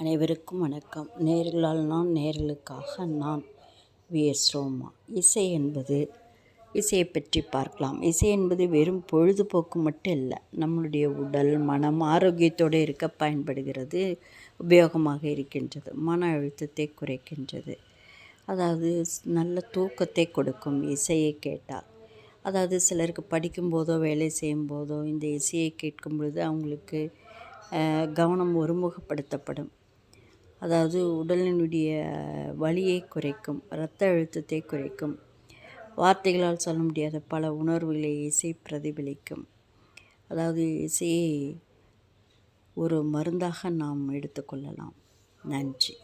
அனைவருக்கும் வணக்கம். நேர்களால் நான் நேர்களுக்காக நான் வி எஸ் ரோமா இசை என்பது இசையை பற்றி பார்க்கலாம். இசை என்பது வெறும் பொழுதுபோக்கு மட்டும் இல்லை நம்மளுடைய உடல் மனம் ஆரோக்கியத்தோடு இருக்க பயன்படுகிறது உபயோகமாக இருக்கின்றது மன அழுத்தத்தை குறைக்கின்றது. அதாவது நல்ல தூக்கத்தை கொடுக்கும் இசையை கேட்டால். அதாவது சிலருக்கு படிக்கும்போதோ வேலை செய்யும்போதோ இந்த இசையை கேட்கும் பொழுது அவங்களுக்கு கவனம் ஒருமுகப்படுத்தப்படும். அதாவது உடலினுடைய வலியை குறைக்கும் இரத்த அழுத்தத்தை குறைக்கும். வார்த்தைகளால் சொல்ல முடியாத பல உணர்வுகளை இசை பிரதிபலிக்கும். அதாவது இசையை ஒரு மருந்தாக நாம் எடுத்துக்கொள்ளலாம். நன்றி.